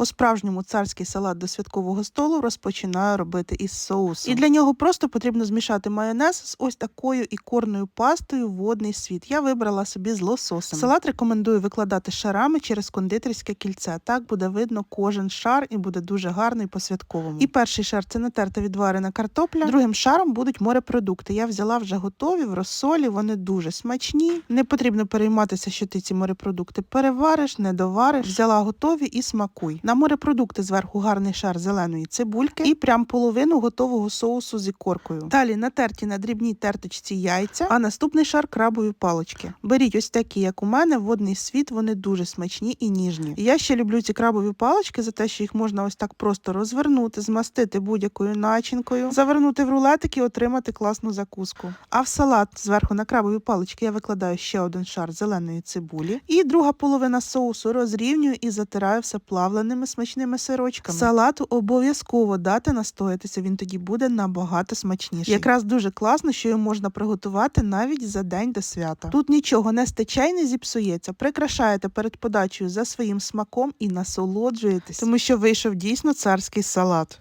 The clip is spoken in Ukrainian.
По-справжньому царський салат до святкового столу розпочинаю робити із соусом. І для нього просто потрібно змішати майонез з ось такою ікорною пастою водний світ. Я вибрала собі з лососем. Салат рекомендую викладати шарами через кондитерське кільце. Так буде видно кожен шар і буде дуже гарно і по-святковому. І перший шар це натерта відварена картопля. Другим шаром будуть морепродукти. Я взяла вже готові в розсолі. Вони дуже смачні. Не потрібно перейматися, що ти ці морепродукти перевариш, не довариш. Взяла готові і смакуй. На морепродукти зверху гарний шар зеленої цибульки і прям половину готового соусу з ікоркою. Далі натерті на дрібній терточці яйця, а наступний шар крабові палочки. Беріть ось такі, як у мене, водний світ. Вони дуже смачні і ніжні. Я ще люблю ці крабові палочки за те, що їх можна ось так просто розвернути, змастити будь-якою начинкою, завернути в рулетик і отримати класну закуску. А в салат зверху на крабові палички я викладаю ще один шар зеленої цибулі. І друга половина соусу розрівнюю і затираю все плавленими смачними сирочками. Салату обов'язково дати настоятися, він тоді буде набагато смачніший. Якраз дуже класно, що його можна приготувати навіть за день до свята. Тут нічого не стече не зіпсується. Прикрашаєте перед подачею за своїм смаком і насолоджуєтесь, тому що вийшов дійсно царський салат.